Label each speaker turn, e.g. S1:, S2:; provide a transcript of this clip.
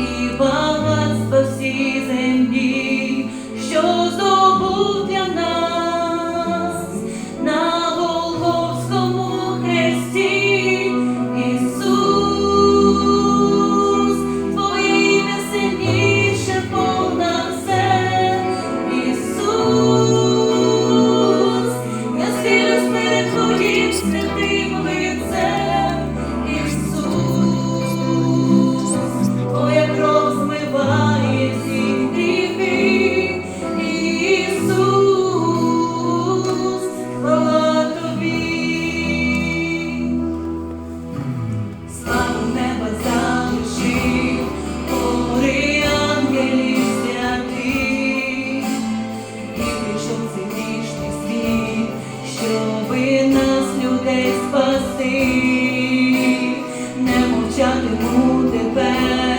S1: співала. спаси, не мовчатиму тебе.